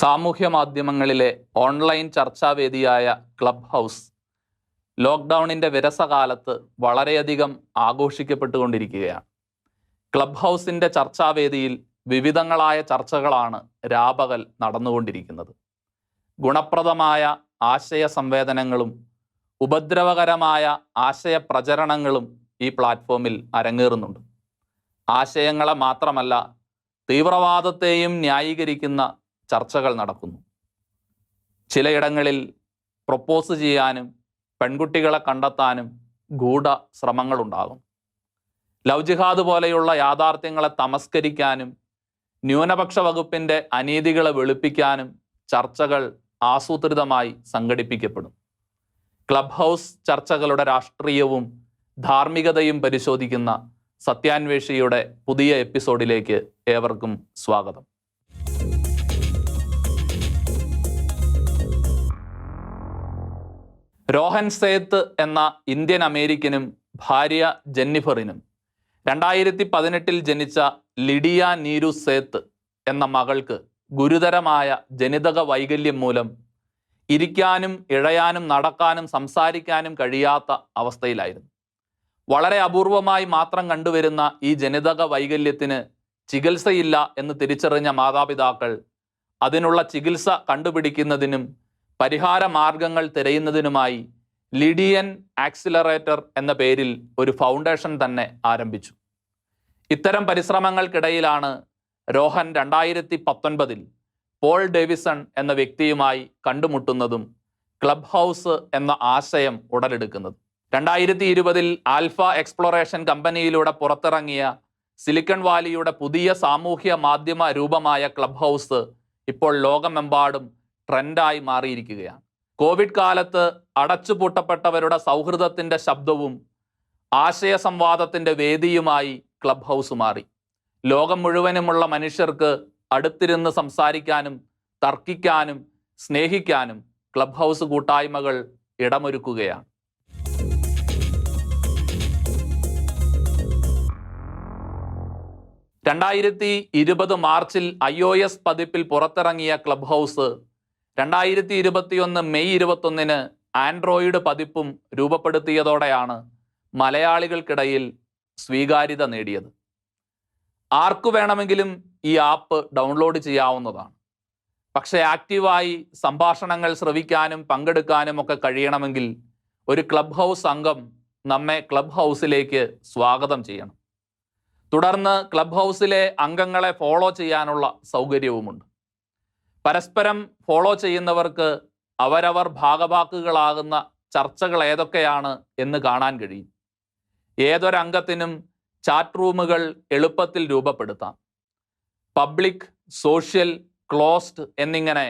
സാമൂഹ്യ മാധ്യമങ്ങളിലെ ഓൺലൈൻ ചർച്ചാവേദിയായ ക്ലബ് ഹൗസ് ലോക്ക്ഡൗണിന്റെ വിരസകാലത്ത് വളരെയധികം ആഘോഷിക്കപ്പെട്ടുകൊണ്ടിരിക്കുകയാണ്. ക്ലബ് ഹൗസിന്റെ ചർച്ചാവേദിയിൽ വിവിധങ്ങളായ ചർച്ചകളാണ് രാപകൽ നടന്നുകൊണ്ടിരിക്കുന്നത്. ഗുണപ്രദമായ ആശയ സംവേദനങ്ങളും ഉപദ്രവകരമായ ആശയ പ്രചരണങ്ങളും ഈ പ്ലാറ്റ്ഫോമിൽ അരങ്ങേറുന്നുണ്ട്. ആശയങ്ങളെ മാത്രമല്ല തീവ്രവാദത്തെയും ന്യായീകരിക്കുന്ന ചർച്ചകൾ നടക്കുന്നു. ചിലയിടങ്ങളിൽ പ്രൊപ്പോസ് ചെയ്യാനും പെൺകുട്ടികളെ കണ്ടെത്താനും ഗൂഢ ശ്രമങ്ങളുണ്ടാകും. ലവ് ജിഹാദ് പോലെയുള്ള യാഥാർത്ഥ്യങ്ങളെ തമസ്കരിക്കാനും ന്യൂനപക്ഷ വകുപ്പിന്റെ അനീതികളെ വെളുപ്പിക്കാനും ചർച്ചകൾ ആസൂത്രിതമായി സംഘടിപ്പിക്കപ്പെടും. ക്ലബ് ഹൗസ് ചർച്ചകളുടെ രാഷ്ട്രീയവും ധാർമ്മികതയും പരിശോധിക്കുന്ന സത്യാന്വേഷിയുടെ പുതിയ എപ്പിസോഡിലേക്ക് ഏവർക്കും സ്വാഗതം. രോഹൻ സേത്ത് എന്ന ഇന്ത്യൻ അമേരിക്കനും ഭാര്യ ജെന്നിഫറിനും രണ്ടായിരത്തി പതിനെട്ടിൽ ജനിച്ച ലിഡിയ നീരു സേത്ത് എന്ന മകൾക്ക് ഗുരുതരമായ ജനിതക വൈകല്യം മൂലം ഇരിക്കാനും ഇഴയാനും നടക്കാനും സംസാരിക്കാനും കഴിയാത്ത അവസ്ഥയിലായിരുന്നു. വളരെ അപൂർവമായി മാത്രം കണ്ടുവരുന്ന ഈ ജനിതക വൈകല്യത്തിന് ചികിത്സയില്ല എന്ന് തിരിച്ചറിഞ്ഞ മാതാപിതാക്കൾ അതിനുള്ള ചികിത്സ കണ്ടുപിടിക്കുന്നതിനും പരിഹാര മാർഗങ്ങൾ തിരയുന്നതിനുമായി ലിഡിയൻ ആക്സിലറേറ്റർ എന്ന പേരിൽ ഒരു ഫൗണ്ടേഷൻ തന്നെ ആരംഭിച്ചു. ഇത്തരം പരിശ്രമങ്ങൾക്കിടയിലാണ് രോഹൻ രണ്ടായിരത്തി പത്തൊൻപതിൽ പോൾ ഡേവിസൺ എന്ന വ്യക്തിയുമായി കണ്ടുമുട്ടുന്നതും ക്ലബ് ഹൗസ് എന്ന ആശയം ഉടലെടുക്കുന്നത്. രണ്ടായിരത്തി ഇരുപതിൽ ആൽഫ എക്സ്പ്ലോറേഷൻ കമ്പനിയിലൂടെ പുറത്തിറങ്ങിയ സിലിക്കൺ വാലിയുടെ പുതിയ സാമൂഹ്യ മാധ്യമ രൂപമായ ക്ലബ് ഹൗസ് ഇപ്പോൾ ലോകമെമ്പാടും ട്രെൻഡായി മാറിയിരിക്കുകയാണ്. കോവിഡ് കാലത്ത് അടച്ചുപൂട്ടപ്പെട്ടവരുടെ സൗഹൃദത്തിന്റെ ശബ്ദവും ആശയ സംവാദത്തിന്റെ വേദിയുമായി ക്ലബ് ഹൗസ് മാറി. ലോകം മുഴുവനുമുള്ള മനുഷ്യർക്ക് അടുത്തിരുന്ന് സംസാരിക്കാനും തർക്കിക്കാനും സ്നേഹിക്കാനും ക്ലബ് ഹൗസ് കൂട്ടായ്മകൾ ഇടമൊരുക്കുകയാണ്. രണ്ടായിരത്തി ഇരുപത് മാർച്ചിൽ ഐ ഒ എസ് പതിപ്പിൽ പുറത്തിറങ്ങിയ ക്ലബ് ഹൗസ് രണ്ടായിരത്തി ഇരുപത്തിയൊന്ന് മെയ് ഇരുപത്തൊന്നിന് ആൻഡ്രോയിഡ് പതിപ്പും രൂപപ്പെടുത്തിയതോടെയാണ് മലയാളികൾക്കിടയിൽ സ്വീകാര്യത നേടിയത്. ആർക്കു വേണമെങ്കിലും ഈ ആപ്പ് ഡൗൺലോഡ് ചെയ്യാവുന്നതാണ്. പക്ഷേ ആക്റ്റീവായി സംഭാഷണങ്ങൾ ശ്രവിക്കാനും പങ്കെടുക്കാനും ഒക്കെ കഴിയണമെങ്കിൽ ഒരു ക്ലബ് ഹൗസ് അംഗം നമ്മെ ക്ലബ് ഹൗസിലേക്ക് സ്വാഗതം ചെയ്യണം. തുടർന്ന് ക്ലബ് ഹൗസിലെ അംഗങ്ങളെ ഫോളോ ചെയ്യാനുള്ള സൗകര്യവുമുണ്ട്. പരസ്പരം ഫോളോ ചെയ്യുന്നവർക്ക് അവരവർ ഭാഗവാക്കുകളാകുന്ന ചർച്ചകൾ ഏതൊക്കെയാണ് എന്ന് കാണാൻ കഴിയും. ഏതൊരംഗത്തിനും ചാറ്റ് റൂമുകൾ എളുപ്പത്തിൽ രൂപപ്പെടുത്താം. പബ്ലിക് സോഷ്യൽ ക്ലോസ്ഡ് എന്നിങ്ങനെ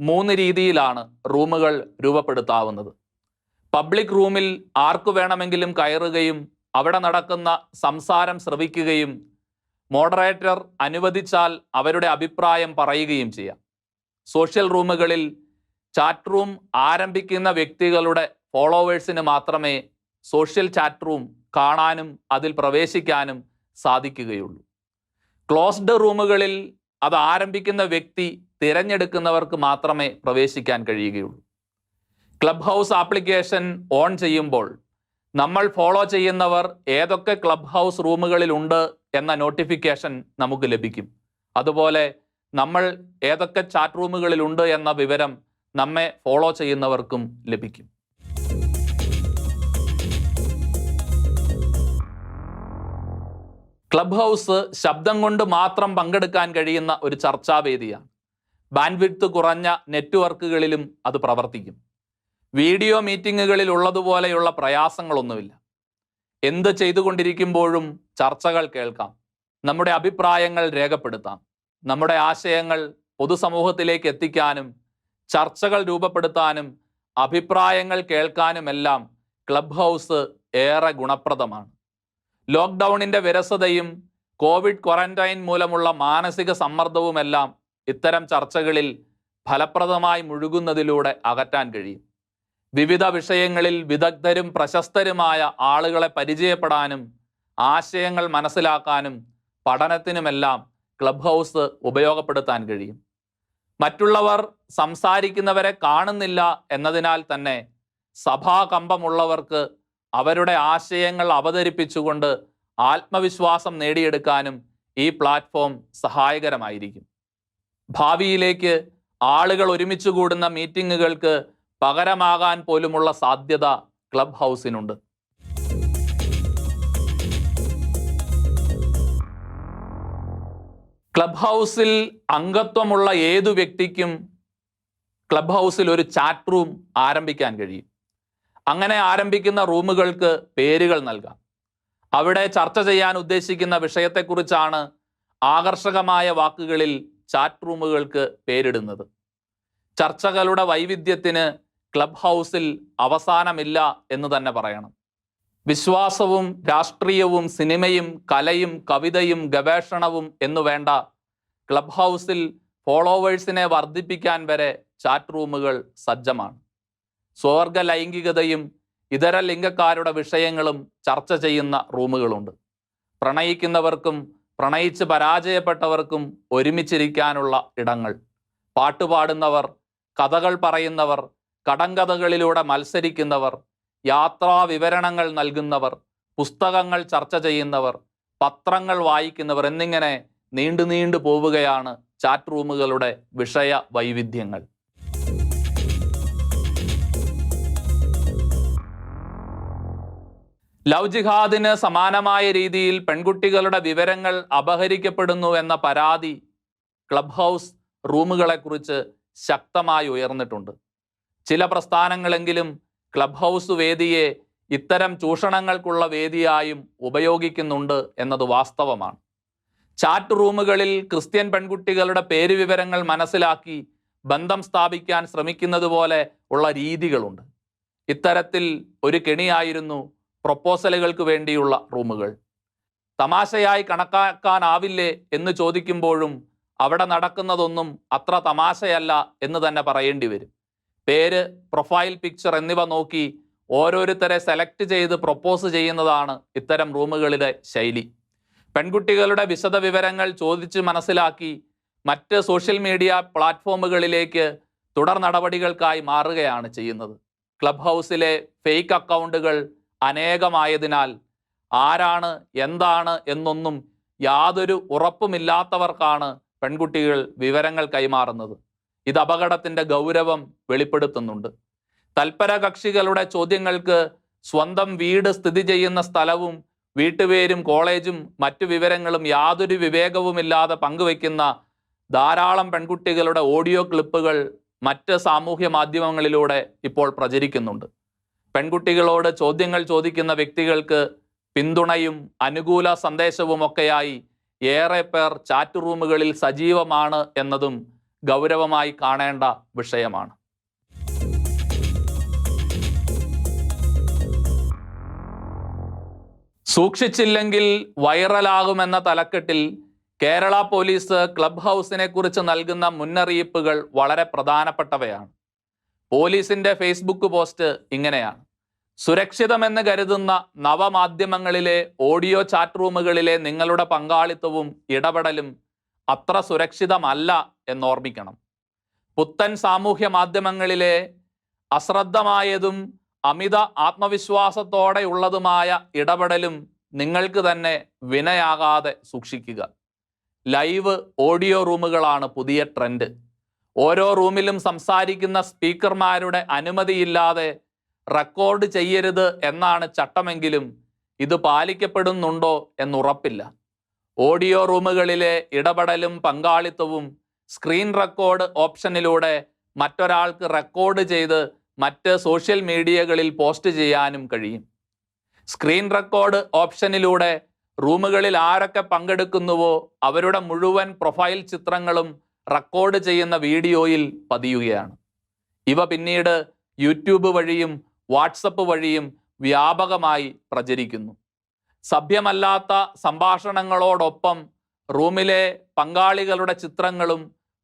മൂന്ന് രീതിയിലാണ് റൂമുകൾ രൂപപ്പെടുത്താവുന്നത്. പബ്ലിക് റൂമിൽ ആർക്കു വേണമെങ്കിലും കയറുകയും അവിടെ നടക്കുന്ന സംസാരം ശ്രവിക്കുകയും മോഡറേറ്റർ അനുവദിച്ചാൽ അവരുടെ അഭിപ്രായം പറയുകയും ചെയ്യാം. സോഷ്യൽ റൂമുകളിൽ ചാറ്റ് റൂം ആരംഭിക്കുന്ന വ്യക്തികളുടെ ഫോളോവേഴ്സിന് മാത്രമേ സോഷ്യൽ ചാറ്റ് റൂം കാണാനും അതിൽ പ്രവേശിക്കാനും സാധിക്കുകയുള്ളൂ. ക്ലോസ്ഡ് റൂമുകളിൽ അത് ആരംഭിക്കുന്ന വ്യക്തി തിരഞ്ഞെടുക്കുന്നവർക്ക് മാത്രമേ പ്രവേശിക്കാൻ കഴിയുകയുള്ളൂ. ക്ലബ് ഹൗസ് ആപ്ലിക്കേഷൻ ഓൺ ചെയ്യുമ്പോൾ നമ്മൾ ഫോളോ ചെയ്യുന്നവർ ഏതൊക്കെ ക്ലബ് ഹൗസ് റൂമുകളിലുണ്ട് എന്ന നോട്ടിഫിക്കേഷൻ നമുക്ക് ലഭിക്കും. അതുപോലെ നമ്മൾ ഏതൊക്കെ ചാറ്റ് റൂമുകളിലുണ്ട് എന്ന വിവരം നമ്മെ ഫോളോ ചെയ്യുന്നവർക്കും ലഭിക്കും. ക്ലബ് ഹൗസ് ശബ്ദം കൊണ്ട് മാത്രം പങ്കെടുക്കാൻ കഴിയുന്ന ഒരു ചർച്ചാവേദിയാണ് ബാൻഡ്വിഡ്ത്ത് കുറഞ്ഞ നെറ്റ്വർക്കുകളിലും അത് പ്രവർത്തിക്കും. വീഡിയോ മീറ്റിങ്ങുകളിൽ ഉള്ളതുപോലെയുള്ള പ്രയാസങ്ങളൊന്നുമില്ല. എന്ത് ചെയ്തുകൊണ്ടിരിക്കുമ്പോഴും ചർച്ചകൾ കേൾക്കാം. നമ്മുടെ അഭിപ്രായങ്ങൾ രേഖപ്പെടുത്താം. നമ്മുടെ ആശയങ്ങൾ പൊതുസമൂഹത്തിലേക്ക് എത്തിക്കാനും ചർച്ചകൾ രൂപപ്പെടുത്താനും അഭിപ്രായങ്ങൾ കേൾക്കാനുമെല്ലാം ക്ലബ് ഹൗസ് ഏറെ ഗുണപ്രദമാണ്. ലോക്ക്ഡൗണിന്റെ വിരസതയും കോവിഡ് ക്വാറന്റൈൻ മൂലമുള്ള മാനസിക സമ്മർദ്ദവുമെല്ലാം ഇത്തരം ചർച്ചകളിൽ ഫലപ്രദമായി മുഴുകുന്നതിലൂടെ അകറ്റാൻ കഴിയും. വിവിധ വിഷയങ്ങളിൽ വിദഗ്ധരും പ്രശസ്തരുമായ ആളുകളെ പരിചയപ്പെടാനും ആശയങ്ങൾ മനസ്സിലാക്കാനും പഠനത്തിനുമെല്ലാം ക്ലബ് ഹൗസ് ഉപയോഗപ്പെടുത്താൻ കഴിയും. മറ്റുള്ളവർ സംസാരിക്കുന്നവരെ കാണുന്നില്ല എന്നതിനാൽ തന്നെ സഭാകമ്പമുള്ളവർക്ക് അവരുടെ ആശയങ്ങൾ അവതരിപ്പിച്ചുകൊണ്ട് ആത്മവിശ്വാസം നേടിയെടുക്കാനും ഈ പ്ലാറ്റ്ഫോം സഹായകരമായിരിക്കും. ഭാവിയിലേക്ക് ആളുകൾ ഒരുമിച്ച് കൂടുന്ന മീറ്റിങ്ങുകൾക്ക് പകരമാകാൻ പോലുമുള്ള സാധ്യത ക്ലബ് ഹൗസിനുണ്ട്. ക്ലബ് ഹൗസിൽ അംഗത്വമുള്ള ഏതു വ്യക്തിക്കും ക്ലബ് ഹൗസിൽ ഒരു ചാറ്റ് റൂം ആരംഭിക്കാൻ കഴിയും. അങ്ങനെ ആരംഭിക്കുന്ന റൂമുകൾക്ക് പേരുകൾ നൽകാം. അവിടെ ചർച്ച ചെയ്യാൻ ഉദ്ദേശിക്കുന്ന വിഷയത്തെക്കുറിച്ചാണ് ആകർഷകമായ വാക്കുകളിൽ ചാറ്റ് റൂമുകൾക്ക് പേരിടുന്നത്. ചർച്ചകളുടെ വൈവിധ്യത്തിന് ക്ലബ് ഹൗസിൽ അവസാനമില്ല എന്ന് തന്നെ പറയണം. വിശ്വാസവും രാഷ്ട്രീയവും സിനിമയും കലയും കവിതയും ഗവേഷണവും എന്നു വേണ്ട ക്ലബ് ഹൗസിൽ ഫോളോവേഴ്സിനെ വർദ്ധിപ്പിക്കാൻ വരെ ചാറ്റ് റൂമുകൾ സജ്ജമാണ്. സ്വർഗ ലൈംഗികതയും ഇതര ലിംഗക്കാരുടെ വിഷയങ്ങളും ചർച്ച ചെയ്യുന്ന റൂമുകളുണ്ട്. പ്രണയിക്കുന്നവർക്കും പ്രണയിച്ച് പരാജയപ്പെട്ടവർക്കും ഒരുമിച്ചിരിക്കാനുള്ള ഇടങ്ങൾ. പാട്ടുപാടുന്നവർ കഥകൾ പറയുന്നവർ കടങ്കഥകളിലൂടെ മത്സരിക്കുന്നവർ യാത്രാ വിവരണങ്ങൾ നൽകുന്നവർ പുസ്തകങ്ങൾ ചർച്ച ചെയ്യുന്നവർ പത്രങ്ങൾ വായിക്കുന്നവർ എന്നിങ്ങനെ നീണ്ടു നീണ്ടു പോവുകയാണ് ചാറ്റ് റൂമുകളുടെ വിഷയ വൈവിധ്യങ്ങൾ. ലവ് ജിഹാദിന് സമാനമായ രീതിയിൽ പെൺകുട്ടികളുടെ വിവരങ്ങൾ അപഹരിക്കപ്പെടുന്നു എന്ന പരാതി ക്ലബ് ഹൗസ് റൂമുകളെക്കുറിച്ച് ശക്തമായി ഉയർന്നിട്ടുണ്ട്. ചില പ്രസ്ഥാനങ്ങളെങ്കിലും ക്ലബ് ഹൗസ് വേദിയെ ഇത്തരം ചൂഷണങ്ങൾക്കുള്ള വേദിയായും ഉപയോഗിക്കുന്നുണ്ട് എന്നത് വാസ്തവമാണ്. ചാറ്റ് റൂമുകളിൽ ക്രിസ്ത്യൻ പെൺകുട്ടികളുടെ പേര് വിവരങ്ങൾ മനസ്സിലാക്കി ബന്ധം സ്ഥാപിക്കാൻ ശ്രമിക്കുന്നത് പോലെ ഉള്ള രീതികളുണ്ട്. ഇത്തരത്തിൽ ഒരു കെണിയായിരുന്നു പ്രൊപ്പോസലുകൾക്ക് വേണ്ടിയുള്ള റൂമുകൾ. തമാശയായി കണക്കാക്കാനാവില്ലേ എന്ന് ചോദിക്കുമ്പോഴും അവിടെ നടക്കുന്നതൊന്നും അത്ര തമാശയല്ല എന്ന് തന്നെ പറയേണ്ടി വരും. പേര് പ്രൊഫൈൽ പിക്ചർ എന്നിവ നോക്കി ഓരോരുത്തരെ സെലക്ട് ചെയ്ത് പ്രൊപ്പോസ് ചെയ്യുന്നതാണ് ഇത്തരം റൂമുകളിലെ ശൈലി. പെൺകുട്ടികളുടെ വിശദ വിവരങ്ങൾ ചോദിച്ച് മനസ്സിലാക്കി മറ്റ് സോഷ്യൽ മീഡിയ പ്ലാറ്റ്ഫോമുകളിലേക്ക് തുടർ നടപടികൾക്കായി മാറുകയാണ് ചെയ്യുന്നത്. ക്ലബ് ഹൗസിലെ ഫേക്ക് അക്കൗണ്ടുകൾ അനേകമായതിനാൽ ആരാണ് എന്താണ് എന്നൊന്നും യാതൊരു ഉറപ്പുമില്ലാത്തവർക്കാണ് പെൺകുട്ടികൾ വിവരങ്ങൾ കൈമാറുന്നത്. ഇത് അപകടത്തിന്റെ ഗൗരവം വെളിപ്പെടുത്തുന്നുണ്ട്. തൽപര കക്ഷികളുടെ ചോദ്യങ്ങൾക്ക് സ്വന്തം വീട് സ്ഥിതി ചെയ്യുന്ന സ്ഥലവും വീട്ടുപേരും കോളേജും മറ്റു വിവരങ്ങളും യാതൊരു വിവേകവുമില്ലാതെ പങ്കുവയ്ക്കുന്ന ധാരാളം പെൺകുട്ടികളുടെ ഓഡിയോ ക്ലിപ്പുകൾ മറ്റ് സാമൂഹ്യ മാധ്യമങ്ങളിലൂടെ ഇപ്പോൾ പ്രചരിക്കുന്നുണ്ട്. പെൺകുട്ടികളോട് ചോദ്യങ്ങൾ ചോദിക്കുന്ന വ്യക്തികൾക്ക് പിന്തുണയും അനുകൂല സന്ദേശവുമൊക്കെയായി ഏറെ പേർ ചാറ്റ് റൂമുകളിൽ സജീവമാണ് എന്നതും ഗൗരവമായി കാണേണ്ട വിഷയമാണ്. സൂക്ഷിച്ചില്ലെങ്കിൽ വൈറലാകുമെന്ന തലക്കെട്ടിൽ കേരള പോലീസ് ക്ലബ് ഹൗസിനെ കുറിച്ച് നൽകുന്ന മുന്നറിയിപ്പുകൾ വളരെ പ്രധാനപ്പെട്ടവയാണ്. പോലീസിന്റെ ഫേസ്ബുക്ക് പോസ്റ്റ് ഇങ്ങനെയാണ്. സുരക്ഷിതമെന്ന് കരുതുന്ന നവമാധ്യമങ്ങളിലെ ഓഡിയോ ചാറ്റ് റൂമുകളിലെ നിങ്ങളുടെ പങ്കാളിത്തവും ഇടപെടലും അത്ര സുരക്ഷിതമല്ല എന്നോർമ്മിക്കണം. പുത്തൻ സാമൂഹ്യ മാധ്യമങ്ങളിലെ അശ്രദ്ധമായതും അമിത ആത്മവിശ്വാസത്തോടെയുള്ളതുമായ ഇടപെടലും നിങ്ങൾക്ക് തന്നെ വിനയാകാതെ സൂക്ഷിക്കുക. ലൈവ് ഓഡിയോ റൂമുകളാണ് പുതിയ ട്രെൻഡ്. ഓരോ റൂമിലും സംസാരിക്കുന്ന സ്പീക്കർമാരുടെ അനുമതിയില്ലാതെ റെക്കോർഡ് ചെയ്യരുത് എന്നാണ് ചട്ടമെങ്കിലും ഇത് പാലിക്കപ്പെടുന്നുണ്ടോ എന്നുറപ്പില്ല. ഓഡിയോ റൂമുകളിലെ ഇടപെടലും പങ്കാളിത്തവും സ്ക്രീൻ റെക്കോർഡ് ഓപ്ഷനിലൂടെ മറ്റൊരാൾക്ക് റെക്കോർഡ് ചെയ്ത് മറ്റ് സോഷ്യൽ മീഡിയകളിൽ പോസ്റ്റ് ചെയ്യാനും കഴിയും. സ്ക്രീൻ റെക്കോർഡ് ഓപ്ഷനിലൂടെ റൂമുകളിൽ ആരൊക്കെ പങ്കെടുക്കുന്നുവോ അവരുടെ മുഴുവൻ പ്രൊഫൈൽ ചിത്രങ്ങളും റെക്കോർഡ് ചെയ്യുന്ന വീഡിയോയിൽ പതിയുകയാണ്. ഇവ പിന്നീട് യൂട്യൂബ് വഴിയും വാട്സപ്പ് വഴിയും വ്യാപകമായി പ്രചരിക്കുന്നു. സഭ്യമല്ലാത്ത സംഭാഷണങ്ങളോടൊപ്പം റൂമിലെ പങ്കാളികളുടെ ചിത്രങ്ങളും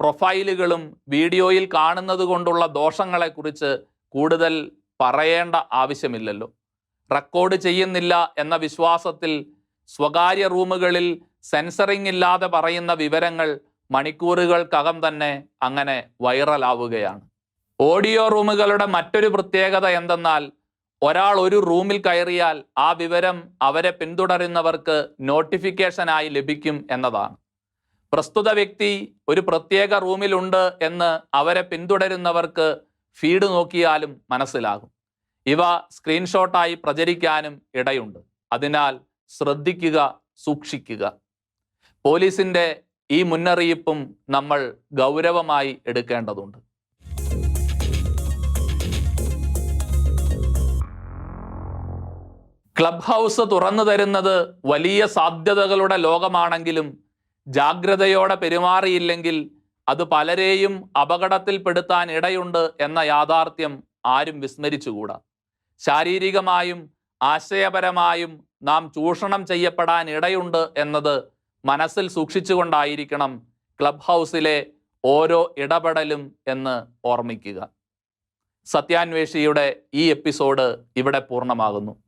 പ്രൊഫൈലുകളും വീഡിയോയിൽ കാണുന്നത് കൊണ്ടുള്ള ദോഷങ്ങളെക്കുറിച്ച് കൂടുതൽ പറയേണ്ട ആവശ്യമില്ലല്ലോ. റെക്കോർഡ് ചെയ്യുന്നില്ല എന്ന വിശ്വാസത്തിൽ സ്വകാര്യ റൂമുകളിൽ സെൻസറിംഗ് ഇല്ലാതെ പറയുന്ന വിവരങ്ങൾ മണിക്കൂറുകൾക്കകം തന്നെ അങ്ങനെ വൈറലാവുകയാണ്. ഓഡിയോ റൂമുകളുടെ മറ്റൊരു പ്രത്യേകത എന്തെന്നാൽ ഒരാൾ ഒരു റൂമിൽ കയറിയാൽ ആ വിവരം അവരെ പിന്തുടരുന്നവർക്ക് നോട്ടിഫിക്കേഷനായി ലഭിക്കും എന്നതാണ്. പ്രസ്തുത വ്യക്തി ഒരു പ്രത്യേക റൂമിലുണ്ട് എന്ന് അവരെ പിന്തുടരുന്നവർക്ക് ഫീഡ് നോക്കിയാലും മനസ്സിലാകും. ഇവ സ്ക്രീൻഷോട്ടായി പ്രചരിക്കാനും ഇടയുണ്ട്. അതിനാൽ ശ്രദ്ധിക്കുക സൂക്ഷിക്കുക. പോലീസിന്റെ ഈ മുന്നറിയിപ്പും നമ്മൾ ഗൗരവമായി എടുക്കേണ്ടതുണ്ട്. ക്ലബ് ഹൗസ് തുറന്നു തരുന്നത് വലിയ സാധ്യതകളുടെ ലോകമാണെങ്കിലും ജാഗ്രതയോടെ പെരുമാറിയില്ലെങ്കിൽ അത് പലരെയും അപകടത്തിൽപ്പെടുത്താൻ ഇടയുണ്ട് എന്ന യാഥാർത്ഥ്യം ആരും വിസ്മരിച്ചുകൂടാ. ശാരീരികമായും ആശയപരമായും നാം ചൂഷണം ചെയ്യപ്പെടാൻ ഇടയുണ്ട് എന്നത് മനസ്സിൽ സൂക്ഷിച്ചുകൊണ്ടായിരിക്കണം ക്ലബ് ഹൗസിലെ ഓരോ ഇടപെടലും എന്ന് ഓർമ്മിക്കുക. സത്യാന്വേഷിയുടെ ഈ എപ്പിസോഡ് ഇവിടെ പൂർണമാകുന്നു.